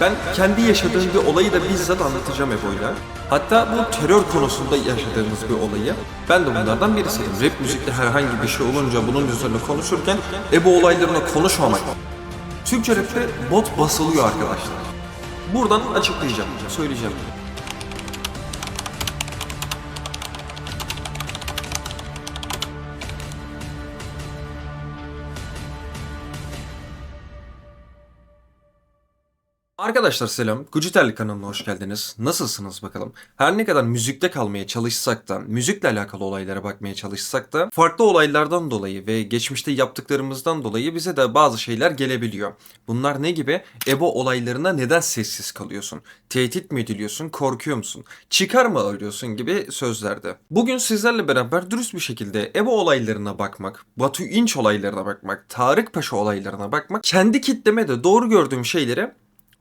Ben kendi yaşadığım bir olayı da bizzat anlatacağım Ebo'yla. Hatta bu terör konusunda yaşadığımız bir olayı. Ben de bunlardan birisiyim. Rap müzikte herhangi bir şey olunca bunun üzerine konuşurken Ebo olaylarına konuşmamak. Türkçe rapte bot basılıyor arkadaşlar. Buradan açıklayacağım, söyleyeceğim. Arkadaşlar selam. Gucitelli kanalına hoş geldiniz. Nasılsınız bakalım? Her ne kadar müzikte kalmaya çalışsak da, müzikle alakalı olaylara bakmaya çalışsak da farklı olaylardan dolayı ve geçmişte yaptıklarımızdan dolayı bize de bazı şeyler gelebiliyor. Bunlar ne gibi? Ebo olaylarına neden sessiz kalıyorsun? Tehdit mi ediliyorsun? Korkuyor musun? Çıkar mı ölüyorsun gibi sözlerde. Bugün sizlerle beraber dürüst bir şekilde Ebo olaylarına bakmak, Batu İnç olaylarına bakmak, Tarık Paşa olaylarına bakmak, kendi kitleme de doğru gördüğüm şeyleri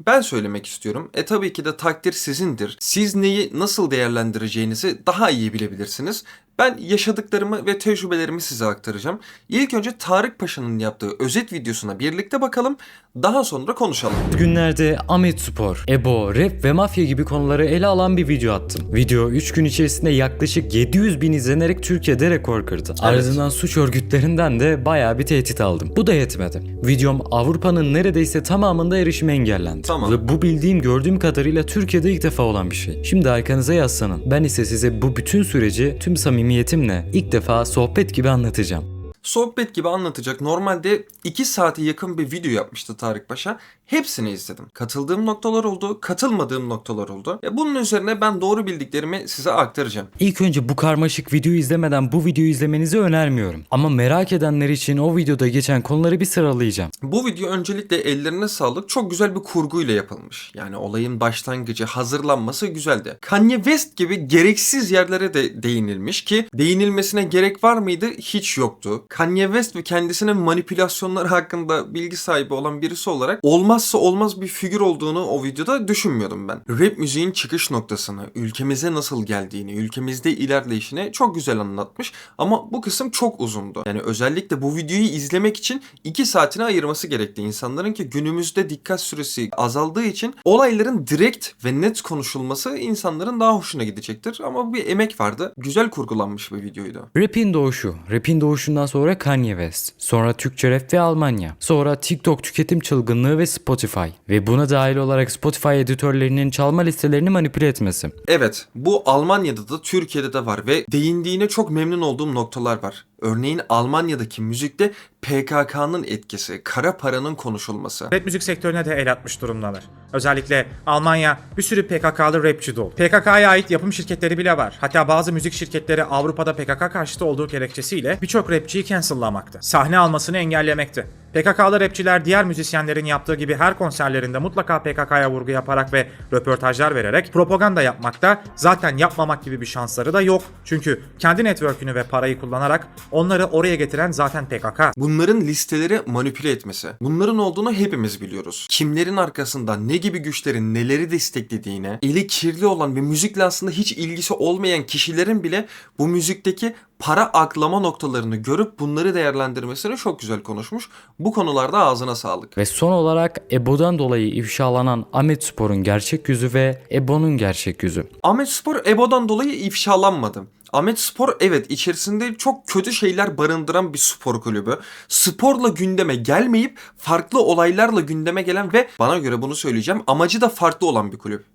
ben söylemek istiyorum. E tabii ki de takdir sizindir. Siz neyi nasıl değerlendireceğinizi daha iyi bilebilirsiniz. Ben yaşadıklarımı ve tecrübelerimi size aktaracağım. İlk önce Tarık Paşa'nın yaptığı özet videosuna birlikte bakalım. Daha sonra konuşalım. Günlerde Ahmet Spor, Ebo, rap ve mafya gibi konuları ele alan bir video attım. Video 3 gün içerisinde yaklaşık 700 bin izlenerek Türkiye'de rekor kırdı. Ardından suç örgütlerinden de bayağı bir tehdit aldım. Bu da yetmedi. Videom Avrupa'nın neredeyse tamamında erişime engellendi. Tamam. Ve bu bildiğim gördüğüm kadarıyla Türkiye'de ilk defa olan bir şey. Şimdi arkanıza yaslanın. Ben ise size bu bütün süreci tüm samimiyetimle ilk defa sohbet gibi anlatacağım. Sohbet gibi anlatacak. Normalde 2 saate yakın bir video yapmıştı Tarık Paşa. Hepsini izledim. Katıldığım noktalar oldu, katılmadığım noktalar oldu. E bunun üzerine ben doğru bildiklerimi size aktaracağım. İlk önce bu karmaşık videoyu izlemeden bu videoyu izlemenizi önermiyorum. Ama merak edenler için o videoda geçen konuları bir sıralayacağım. Bu video öncelikle ellerine sağlık. Çok güzel bir kurguyla yapılmış. Yani olayın başlangıcı, hazırlanması güzeldi. Kanye West gibi gereksiz yerlere de değinilmiş ki değinilmesine gerek var mıydı? Hiç yoktu. Kanye West ve kendisinin manipülasyonları hakkında bilgi sahibi olan birisi olarak olmazsa olmaz bir figür olduğunu o videoda düşünmüyordum ben. Rap müziğin çıkış noktasını, ülkemize nasıl geldiğini, ülkemizde ilerleyişini çok güzel anlatmış ama bu kısım çok uzundu. Yani özellikle bu videoyu izlemek için 2 saatini ayırması gerekti insanların ki günümüzde dikkat süresi azaldığı için olayların direkt ve net konuşulması insanların daha hoşuna gidecektir. Ama bir emek vardı. Güzel kurgulanmış bir videoydu. Rap'in doğuşu. Rap'in doğuşundan sonra Kanye West. Sonra Türkçe rap ve Almanya. Sonra TikTok tüketim çılgınlığı ve Spotify. Ve buna dahil olarak Spotify editörlerinin çalma listelerini manipüle etmesi. Evet, bu Almanya'da da Türkiye'de de var ve değindiğine çok memnun olduğum noktalar var. Örneğin Almanya'daki müzikte PKK'nın etkisi, kara paranın konuşulması. Rap müzik sektörüne de el atmış durumdalar. Özellikle Almanya bir sürü PKK'lı rapçi dolu. PKK'ya ait yapım şirketleri bile var. Hatta bazı müzik şirketleri Avrupa'da PKK karşıtı olduğu gerekçesiyle birçok rapçiyi cancel'lamakta. Sahne almasını engellemekte. PKK'lı rapçiler diğer müzisyenlerin yaptığı gibi her konserlerinde mutlaka PKK'ya vurgu yaparak ve röportajlar vererek propaganda yapmakta. Zaten yapmamak gibi bir şansları da yok. Çünkü kendi network'ünü ve parayı kullanarak onları oraya getiren zaten PKK. Bunların listeleri manipüle etmesi. Bunların olduğunu hepimiz biliyoruz. Kimlerin arkasında ne gibi güçlerin neleri desteklediğine, eli kirli olan ve müzikle aslında hiç ilgisi olmayan kişilerin bile bu müzikteki para aklama noktalarını görüp bunları değerlendirmesini çok güzel konuşmuş. Bu konularda ağzına sağlık. Ve son olarak Ebo'dan dolayı ifşalanan Ahmet Spor'un gerçek yüzü ve Ebo'nun gerçek yüzü. Ahmet Spor Ebo'dan dolayı ifşalanmadı. Ahmet Spor evet içerisinde çok kötü şeyler barındıran bir spor kulübü. Sporla gündeme gelmeyip farklı olaylarla gündeme gelen ve bana göre bunu söyleyeceğim amacı da farklı olan bir kulüp.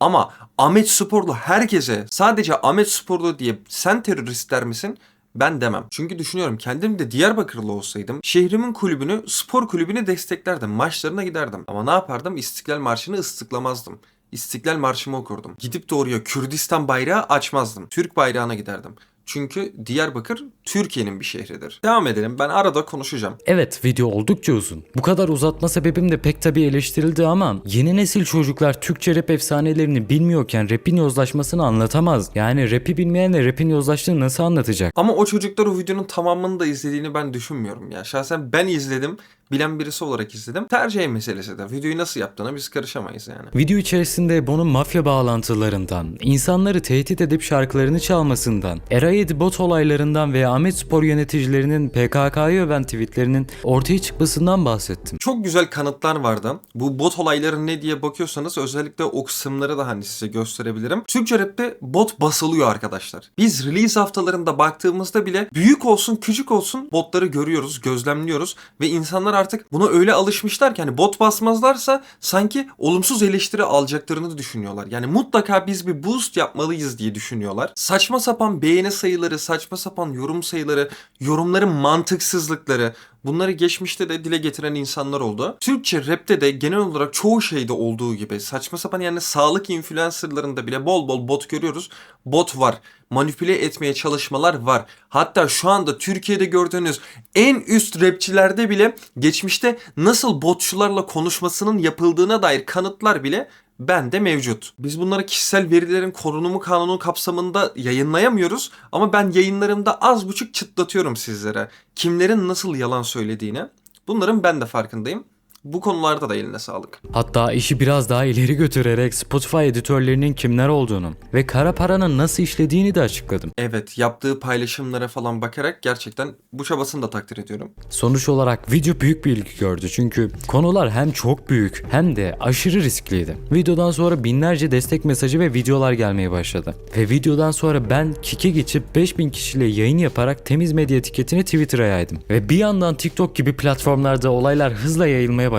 Ama Ahmet Sporlu herkese sadece Ahmet Sporlu diye sen terörist der misin? Ben demem. Çünkü düşünüyorum kendim de Diyarbakırlı olsaydım şehrimin kulübünü, spor kulübünü desteklerdim. Maçlarına giderdim. Ama ne yapardım? İstiklal Marşı'nı ıslıklamazdım. İstiklal Marşı'mı okurdum. Gidip de oraya Kürdistan bayrağı açmazdım. Türk bayrağına giderdim. Çünkü Diyarbakır Türkiye'nin bir şehridir. Devam edelim. Ben arada konuşacağım. Evet video oldukça uzun. Bu kadar uzatma sebebim de pek tabii eleştirildi ama yeni nesil çocuklar Türkçe rap efsanelerini bilmiyorken rapin yozlaşmasını anlatamaz. Yani rapi bilmeyenle rapin yozlaştığını nasıl anlatacak? Ama o çocuklar o videonun tamamını da izlediğini ben düşünmüyorum ya. Şahsen ben izledim. Bilen birisi olarak izledim. Tercih meselesi de. Videoyu nasıl yaptığına biz karışamayız yani. Video içerisinde Bono'nun mafya bağlantılarından, insanları tehdit edip şarkılarını çalmasından, Erayed bot olaylarından ve Ahmet Spor yöneticilerinin PKK'yı öven tweetlerinin ortaya çıkmasından bahsettim. Çok güzel kanıtlar vardı. Bu bot olayları ne diye bakıyorsanız özellikle o kısımları da hani size gösterebilirim. Türkçe rapte bot basılıyor arkadaşlar. Biz release haftalarında baktığımızda bile büyük olsun küçük olsun botları görüyoruz, gözlemliyoruz ve insanlar artık buna öyle alışmışlar ki hani bot basmazlarsa sanki olumsuz eleştiri alacaklarını düşünüyorlar. Yani mutlaka biz bir boost yapmalıyız diye düşünüyorlar. Saçma sapan beğeni sayıları, saçma sapan yorum sayıları, yorumların mantıksızlıkları bunları geçmişte de dile getiren insanlar oldu. Türkçe rapte de genel olarak çoğu şeyde olduğu gibi saçma sapan yani sağlık influencerlarında bile bol bol bot görüyoruz. Bot var. Manipüle etmeye çalışmalar var. Hatta şu anda Türkiye'de gördüğünüz en üst rapçilerde bile geçmişte nasıl botçularla konuşmasının yapıldığına dair kanıtlar bile bende mevcut. Biz bunları kişisel verilerin korunumu kanunu kapsamında yayınlayamıyoruz ama ben yayınlarımda az buçuk çıtlatıyorum sizlere. Kimlerin nasıl yalan söylediğini. Bunların ben de farkındayım. Bu konularda da eline sağlık. Hatta işi biraz daha ileri götürerek Spotify editörlerinin kimler olduğunu ve kara paranın nasıl işlediğini de açıkladım. Evet yaptığı paylaşımlara falan bakarak gerçekten bu çabasını da takdir ediyorum. Sonuç olarak video büyük bir ilgi gördü çünkü konular hem çok büyük hem de aşırı riskliydi. Videodan sonra binlerce destek mesajı ve videolar gelmeye başladı. Ve videodan sonra ben Kik'e geçip 5000 kişiyle yayın yaparak temiz medya etiketini Twitter'a yaydım. Ve bir yandan TikTok gibi platformlarda olaylar hızla yayılmaya başladı.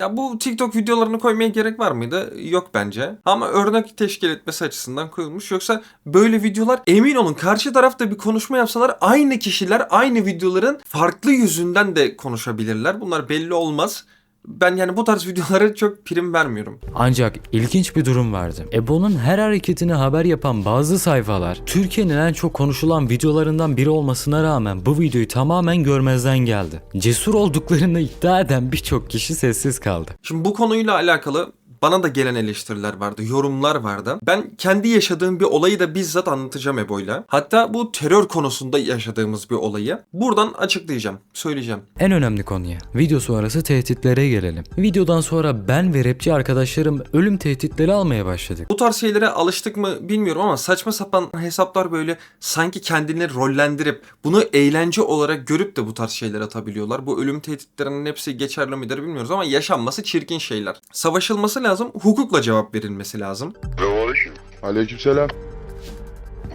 Ya bu TikTok videolarını koymaya gerek var mıydı? Yok bence. Ama örnek teşkil etmesi açısından koyulmuş. Yoksa böyle videolar emin olun karşı tarafta bir konuşma yapsalar aynı kişiler aynı videoların farklı yüzünden de konuşabilirler. Bunlar belli olmaz. Ben yani bu tarz videolara çok prim vermiyorum. Ancak ilginç bir durum vardı. Ebo'nun her hareketini haber yapan bazı sayfalar Türkiye'nin en çok konuşulan videolarından biri olmasına rağmen bu videoyu tamamen görmezden geldi. Cesur olduklarını iddia eden birçok kişi sessiz kaldı. Şimdi bu konuyla alakalı bana da gelen eleştiriler vardı, yorumlar vardı. Ben kendi yaşadığım bir olayı da bizzat anlatacağım Ebo'yla. Hatta bu terör konusunda yaşadığımız bir olayı buradan açıklayacağım, söyleyeceğim. En önemli konuya, video sonrası tehditlere gelelim. Videodan sonra ben ve rapçi arkadaşlarım ölüm tehditleri almaya başladık. Bu tarz şeylere alıştık mı bilmiyorum ama saçma sapan hesaplar böyle sanki kendini rollendirip bunu eğlence olarak görüp de bu tarz şeyler atabiliyorlar. Bu ölüm tehditlerinin hepsi geçerli midir bilmiyoruz ama yaşanması çirkin şeyler. Savaşılması lazım, hukukla cevap verilmesi lazım. Selamünaleyküm. Aleykümselam.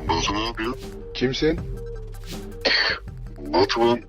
Batu ne yapıyor? Kimsin? Batu ben.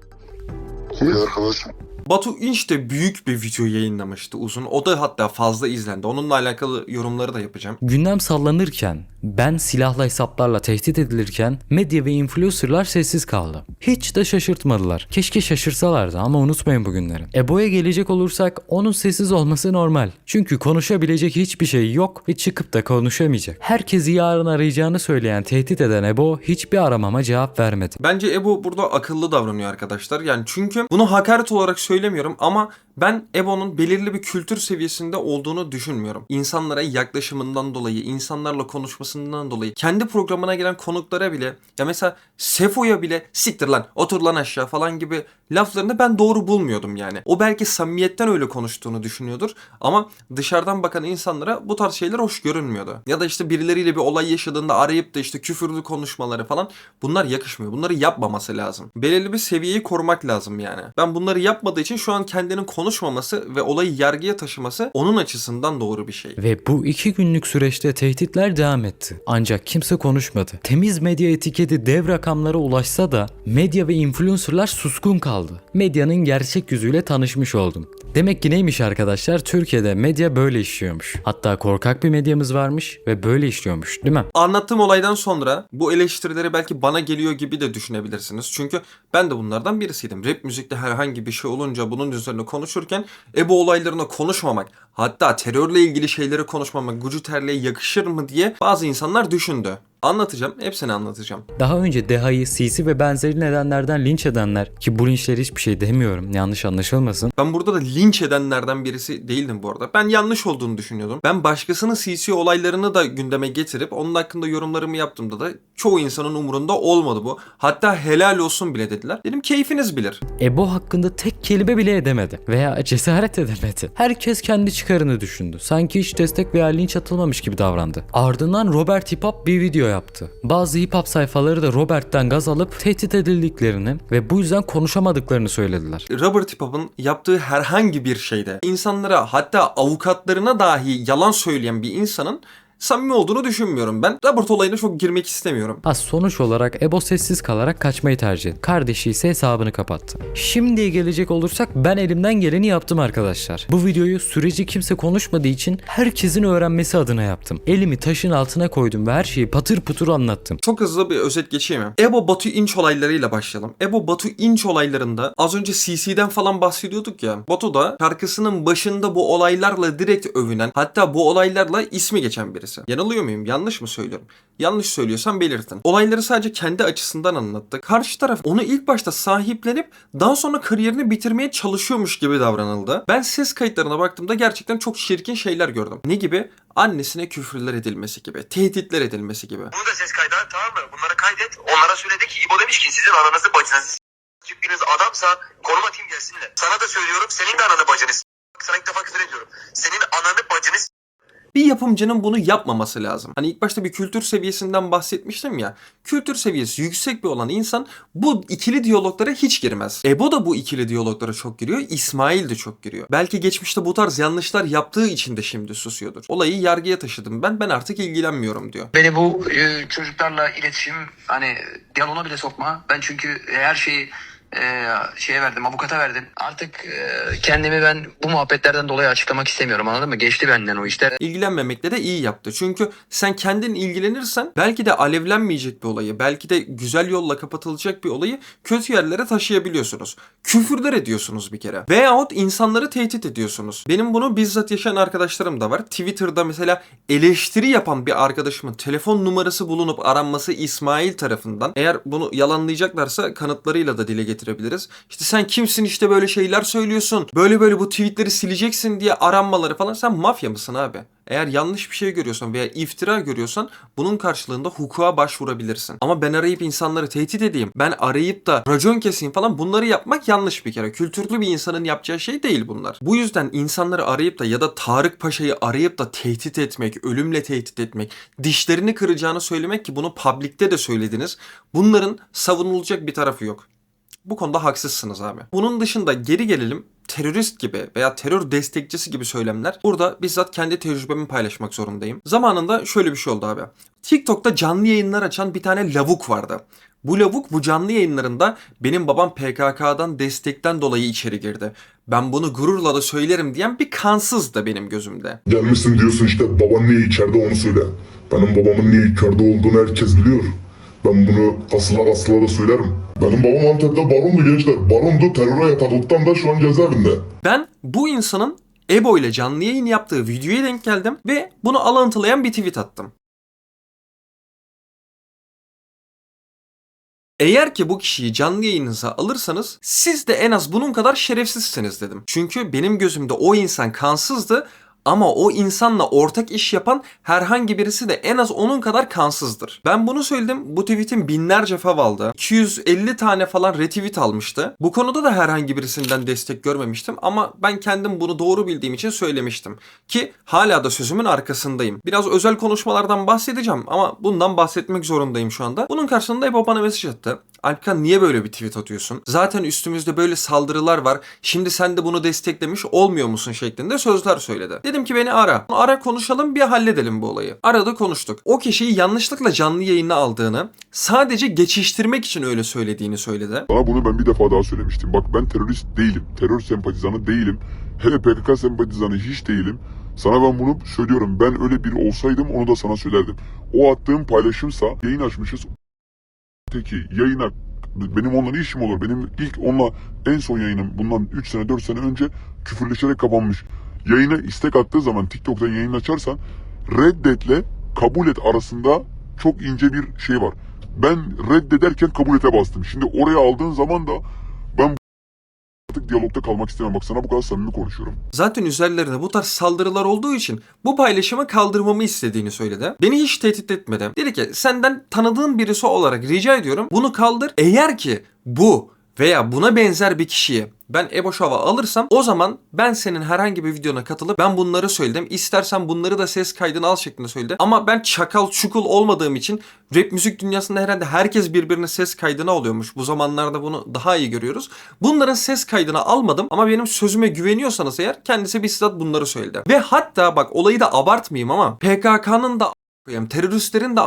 Kim? Bir arkadaşım. Batu İnç de büyük bir video yayınlamıştı uzun. O da hatta fazla izlendi. Onunla alakalı yorumları da yapacağım. Gündem sallanırken, ben silahlı hesaplarla tehdit edilirken medya ve influencerlar sessiz kaldı. Hiç de şaşırtmadılar. Keşke şaşırsalardı ama unutmayın bugünleri. Ebo'ya gelecek olursak onun sessiz olması normal. Çünkü konuşabilecek hiçbir şey yok ve çıkıp da konuşamayacak. Herkesi yarın arayacağını söyleyen tehdit eden Ebo hiçbir aramama cevap vermedi. Bence Ebo burada akıllı davranıyor arkadaşlar. Yani çünkü bunu hakaret olarak söylemiyorum ama ben Ebo'nun belirli bir kültür seviyesinde olduğunu düşünmüyorum. İnsanlara yaklaşımından dolayı, insanlarla konuşmasından dolayı, kendi programına gelen konuklara bile, ya mesela Sefo'ya bile siktir lan, otur lan aşağı falan gibi laflarını ben doğru bulmuyordum yani. O belki samimiyetten öyle konuştuğunu düşünüyordur ama dışarıdan bakan insanlara bu tarz şeyler hoş görünmüyordu. Ya da işte birileriyle bir olay yaşadığında arayıp da işte küfürlü konuşmaları falan bunlar yakışmıyor. Bunları yapmaması lazım. Belirli bir seviyeyi korumak lazım yani. Ben bunları yapmadığı için şu an kendinin konuşmaması ve olayı yargıya taşıması onun açısından doğru bir şey. Ve bu iki günlük süreçte tehditler devam etti. Ancak kimse konuşmadı. Temiz medya etiketi dev rakamlara ulaşsa da medya ve influencerlar suskun kaldı. Medyanın gerçek yüzüyle tanışmış oldum. Demek ki neymiş arkadaşlar? Türkiye'de medya böyle işliyormuş. Hatta korkak bir medyamız varmış ve böyle işliyormuş değil mi? Anlattığım olaydan sonra bu eleştirileri belki bana geliyor gibi de düşünebilirsiniz. Çünkü ben de bunlardan birisiydim. Rap müzikte herhangi bir şey olunca bunun üzerine konuşurken Ebo olaylarına konuşmamak, hatta terörle ilgili şeyleri konuşmamak Gucci Terli'ye yakışır mı diye bazı insanlar düşündü. Anlatacağım. Hepsini anlatacağım. Daha önce Deha'yı, CC ve benzeri nedenlerden linç edenler ki bu linçleri hiçbir şey demiyorum yanlış anlaşılmasın. Ben burada da linç edenlerden birisi değildim bu arada. Ben yanlış olduğunu düşünüyordum. Ben başkasının CC olaylarını da gündeme getirip onun hakkında yorumlarımı yaptığımda da çoğu insanın umurunda olmadı bu. Hatta helal olsun bile dediler. Dedim keyfiniz bilir. Ebo hakkında tek kelime bile edemedi veya cesaret edemedi. Herkes kendi çıkarını düşündü. Sanki hiç destek veya linç atılmamış gibi davrandı. Ardından Robert Hip Hop bir video yaptı. Bazı hip hop sayfaları da Robert'ten gaz alıp tehdit edildiklerini ve bu yüzden konuşamadıklarını söylediler. Robert Hip Hop'un yaptığı herhangi bir şeyde insanlara hatta avukatlarına dahi yalan söyleyen bir insanın samimi olduğunu düşünmüyorum ben. Robert olayına çok girmek istemiyorum. Az sonuç olarak Ebo sessiz kalarak kaçmayı tercih etti. Kardeşi ise hesabını kapattı. Şimdiye gelecek olursak ben elimden geleni yaptım arkadaşlar. Bu videoyu süreci kimse konuşmadığı için herkesin öğrenmesi adına yaptım. Elimi taşın altına koydum ve her şeyi patır putur anlattım. Çok hızlı bir özet geçeyim mi? Ebo Batu İnç olaylarıyla başlayalım. Ebo Batu İnç olaylarında az önce CC'den falan bahsediyorduk ya. Batu da şarkısının başında bu olaylarla direkt övünen hatta bu olaylarla ismi geçen birisi. Yanılıyor muyum? Yanlış mı söylüyorum? Yanlış söylüyorsam belirtin. Olayları sadece kendi açısından anlattı. Karşı taraf onu ilk başta sahiplenip daha sonra kariyerini bitirmeye çalışıyormuş gibi davranıldı. Ben ses kayıtlarına baktığımda gerçekten çok çirkin şeyler gördüm. Ne gibi? Annesine küfürler edilmesi gibi, tehditler edilmesi gibi. Bunu da ses kaydı tamam mı? Bunları kaydet. Onlara söyle de ki İbo demiş ki sizin ananızı bacınızı biriniz adamsa konum atayım gelsinler. Sana da söylüyorum senin de ananı bacını Sana ilk defa küfür ediyorum. Senin ananı bacını bir yapımcının bunu yapmaması lazım. Hani ilk başta bir kültür seviyesinden bahsetmiştim ya. Kültür seviyesi yüksek bir olan insan bu ikili diyaloglara hiç girmez. Ebo da bu ikili diyaloglara çok giriyor. İsmail de çok giriyor. Belki geçmişte bu tarz yanlışlar yaptığı için de şimdi susuyordur. Olayı yargıya taşıdım ben. Ben artık ilgilenmiyorum diyor. Beni bu e, çocuklarla iletişim hani diyaloğuna bile sokma. Ben çünkü her şeyi e, şeye verdim, avukata verdim. Artık e, kendimi ben bu muhabbetlerden dolayı açıklamak istemiyorum anladın mı? Geçti benden o işler. ilgilenmemekle de iyi yaptı. Çünkü sen kendin ilgilenirsen belki de alevlenmeyecek bir olayı, belki de güzel yolla kapatılacak bir olayı kötü yerlere taşıyabiliyorsunuz. Küfürler ediyorsunuz bir kere. Veyahut insanları tehdit ediyorsunuz. Benim bunu bizzat yaşayan arkadaşlarım da var. Twitter'da mesela eleştiri yapan bir arkadaşımın telefon numarası bulunup aranması İsmail tarafından. Eğer bunu yalanlayacaklarsa kanıtlarıyla da dile getirebiliriz. İşte sen kimsin işte böyle şeyler söylüyorsun. Böyle böyle bu tweetleri sileceksin diye aranmaları falan. Sen mafya mısın abi? Eğer yanlış bir şey görüyorsan veya iftira görüyorsan bunun karşılığında hukuka başvurabilirsin. Ama ben arayıp insanları tehdit edeyim, ben arayıp da racon keseyim falan bunları yapmak yanlış bir kere. Kültürlü bir insanın yapacağı şey değil bunlar. Bu yüzden insanları arayıp da ya da Tarık Paşa'yı arayıp da tehdit etmek, ölümle tehdit etmek, dişlerini kıracağını söylemek ki bunu publikte de söylediniz. Bunların savunulacak bir tarafı yok. Bu konuda haksızsınız abi. Bunun dışında geri gelelim terörist gibi veya terör destekçisi gibi söylemler. Burada bizzat kendi tecrübemi paylaşmak zorundayım. Zamanında şöyle bir şey oldu abi. TikTok'ta canlı yayınlar açan bir tane lavuk vardı. Bu lavuk bu canlı yayınlarında benim babam PKK'dan destekten dolayı içeri girdi. Ben bunu gururla da söylerim diyen bir kansız da benim gözümde. Gelmişsin diyorsun işte baban niye içeride onu söyle. Benim babamın niye içeride olduğunu herkes biliyor. Ben bunu kasıla kasıla da söylerim. Benim babam Antep'te barondu gençler. Barondu teröre yataklıktan da şu an cezaevinde. Ben bu insanın Ebo ile canlı yayın yaptığı videoya denk geldim ve bunu alıntılayan bir tweet attım. Eğer ki bu kişiyi canlı yayınınıza alırsanız siz de en az bunun kadar şerefsizsiniz dedim. Çünkü benim gözümde o insan kansızdı ama o insanla ortak iş yapan herhangi birisi de en az onun kadar kansızdır. Ben bunu söyledim. Bu tweetin binlerce fav aldı. 250 tane falan retweet almıştı. Bu konuda da herhangi birisinden destek görmemiştim ama ben kendim bunu doğru bildiğim için söylemiştim. Ki hala da sözümün arkasındayım. Biraz özel konuşmalardan bahsedeceğim ama bundan bahsetmek zorundayım şu anda. Bunun karşılığında Ebo bana mesaj attı. Alkan niye böyle bir tweet atıyorsun? Zaten üstümüzde böyle saldırılar var. Şimdi sen de bunu desteklemiş olmuyor musun şeklinde sözler söyledi. Dedim ki beni ara. Ara konuşalım bir halledelim bu olayı. Arada konuştuk. O kişiyi yanlışlıkla canlı yayına aldığını, sadece geçiştirmek için öyle söylediğini söyledi. Sana bunu ben bir defa daha söylemiştim. Bak ben terörist değilim. Terör sempatizanı değilim. Hele PKK sempatizanı hiç değilim. Sana ben bunu söylüyorum. Ben öyle biri olsaydım onu da sana söylerdim. O attığım paylaşımsa yayın açmışız. Peki yayına benim onunla işim olur? Benim ilk onunla en son yayınım bundan 3 sene 4 sene önce küfürleşerek kapanmış. Yayına istek attığı zaman TikTok'tan yayın açarsan reddetle kabul et arasında çok ince bir şey var. Ben reddederken kabul ete bastım. Şimdi oraya aldığın zaman da ben artık diyalogda kalmak istemem. Bak sana bu kadar samimi konuşuyorum. Zaten üzerlerine bu tarz saldırılar olduğu için bu paylaşımı kaldırmamı istediğini söyledi. Beni hiç tehdit etmedi. Dedi ki senden tanıdığın birisi olarak rica ediyorum bunu kaldır. Eğer ki bu veya buna benzer bir kişiyi ben Ebo Show'a alırsam o zaman ben senin herhangi bir videona katılıp ben bunları söyledim. İstersen bunları da ses kaydına al şeklinde söyledi. Ama ben çakal çukul olmadığım için rap müzik dünyasında herhalde herkes birbirine ses kaydına alıyormuş. Bu zamanlarda bunu daha iyi görüyoruz. Bunların ses kaydına almadım ama benim sözüme güveniyorsanız eğer kendisi bizzat bunları söyledi. Ve hatta bak olayı da abartmayayım ama PKK'nın da teröristlerin de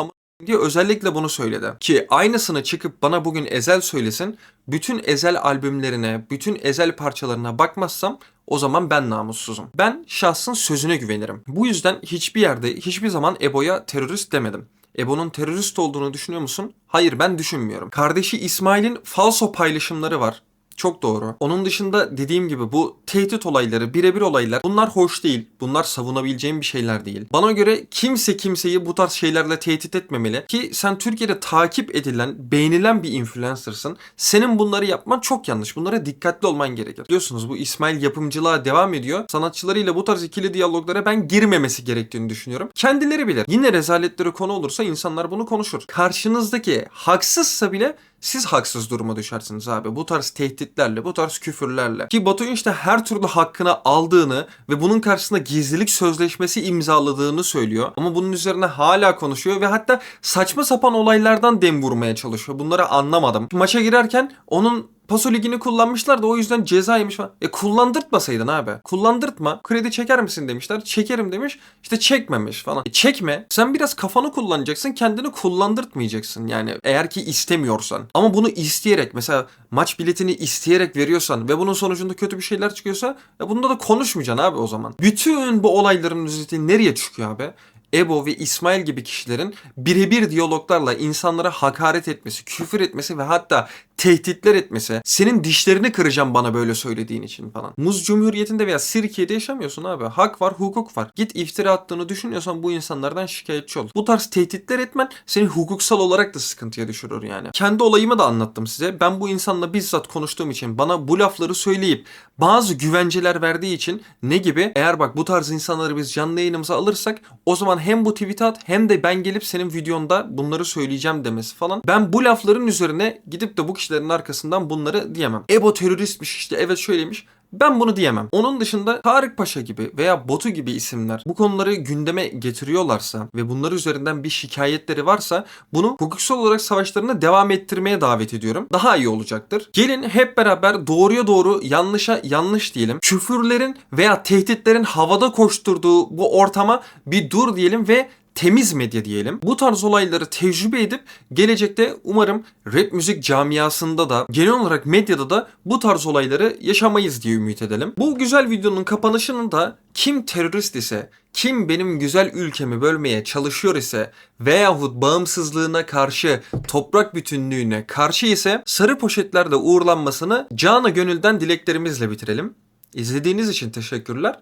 diye özellikle bunu söyledi. Ki aynısını çıkıp bana bugün Ezel söylesin, bütün Ezel albümlerine, bütün Ezel parçalarına bakmazsam o zaman ben namussuzum. Ben şahsın sözüne güvenirim. Bu yüzden hiçbir yerde, hiçbir zaman Ebo'ya terörist demedim. Ebo'nun terörist olduğunu düşünüyor musun? Hayır ben düşünmüyorum. Kardeşi İsmail'in falso paylaşımları var. Çok doğru. Onun dışında dediğim gibi bu tehdit olayları, birebir olaylar bunlar hoş değil. Bunlar savunabileceğim bir şeyler değil. Bana göre kimse kimseyi bu tarz şeylerle tehdit etmemeli. Ki sen Türkiye'de takip edilen, beğenilen bir influencer'sın. Senin bunları yapman çok yanlış. Bunlara dikkatli olman gerekir. Biliyorsunuz bu İsmail yapımcılığa devam ediyor. Sanatçılarıyla bu tarz ikili diyaloglara ben girmemesi gerektiğini düşünüyorum. Kendileri bilir. Yine rezaletleri konu olursa insanlar bunu konuşur. Karşınızdaki haksızsa bile siz haksız duruma düşersiniz abi. Bu tarz tehditlerle, bu tarz küfürlerle. Ki Batu işte her türlü hakkını aldığını ve bunun karşısında gizlilik sözleşmesi imzaladığını söylüyor. Ama bunun üzerine hala konuşuyor ve hatta saçma sapan olaylardan dem vurmaya çalışıyor. Bunları anlamadım. Maça girerken onun Paso ligini kullanmışlar da o yüzden ceza falan. E kullandırtmasaydın abi. Kullandırtma. Kredi çeker misin demişler. Çekerim demiş. İşte çekmemiş falan. E çekme. Sen biraz kafanı kullanacaksın. Kendini kullandırtmayacaksın. Yani eğer ki istemiyorsan. Ama bunu isteyerek mesela maç biletini isteyerek veriyorsan ve bunun sonucunda kötü bir şeyler çıkıyorsa e bunda da konuşmayacaksın abi o zaman. Bütün bu olayların özeti nereye çıkıyor abi? Ebo ve İsmail gibi kişilerin birebir diyaloglarla insanlara hakaret etmesi, küfür etmesi ve hatta tehditler etmesi. Senin dişlerini kıracağım bana böyle söylediğin için falan. Muz Cumhuriyeti'nde veya Sirkiye'de yaşamıyorsun abi. Hak var, hukuk var. Git iftira attığını düşünüyorsan bu insanlardan şikayetçi ol. Bu tarz tehditler etmen seni hukuksal olarak da sıkıntıya düşürür yani. Kendi olayımı da anlattım size. Ben bu insanla bizzat konuştuğum için bana bu lafları söyleyip bazı güvenceler verdiği için ne gibi? Eğer bak bu tarz insanları biz canlı yayınımıza alırsak o zaman hem bu tweet'i at hem de ben gelip senin videonda bunları söyleyeceğim demesi falan. Ben bu lafların üzerine gidip de bu kişilerin arkasından bunları diyemem. Ebo teröristmiş işte evet şöyleymiş. Ben bunu diyemem. Onun dışında Tarık Paşa gibi veya Botu gibi isimler bu konuları gündeme getiriyorlarsa ve bunlar üzerinden bir şikayetleri varsa bunu hukuksal olarak savaşlarını devam ettirmeye davet ediyorum. Daha iyi olacaktır. Gelin hep beraber doğruya doğru yanlışa yanlış diyelim. Küfürlerin veya tehditlerin havada koşturduğu bu ortama bir dur diyelim ve temiz medya diyelim. Bu tarz olayları tecrübe edip gelecekte umarım rap müzik camiasında da genel olarak medyada da bu tarz olayları yaşamayız diye ümit edelim. Bu güzel videonun kapanışının da kim terörist ise, kim benim güzel ülkemi bölmeye çalışıyor ise veyahut bağımsızlığına karşı, toprak bütünlüğüne karşı ise sarı poşetlerde uğurlanmasını canı gönülden dileklerimizle bitirelim. İzlediğiniz için teşekkürler.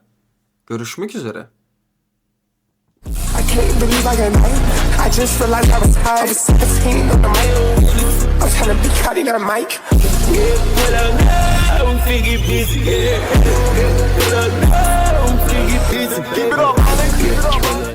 Görüşmek üzere. I can't believe I got night. I just realized I was high. I was 17 on the mic. I'm trying to be caught in that mic. Keep it up. Keep it up.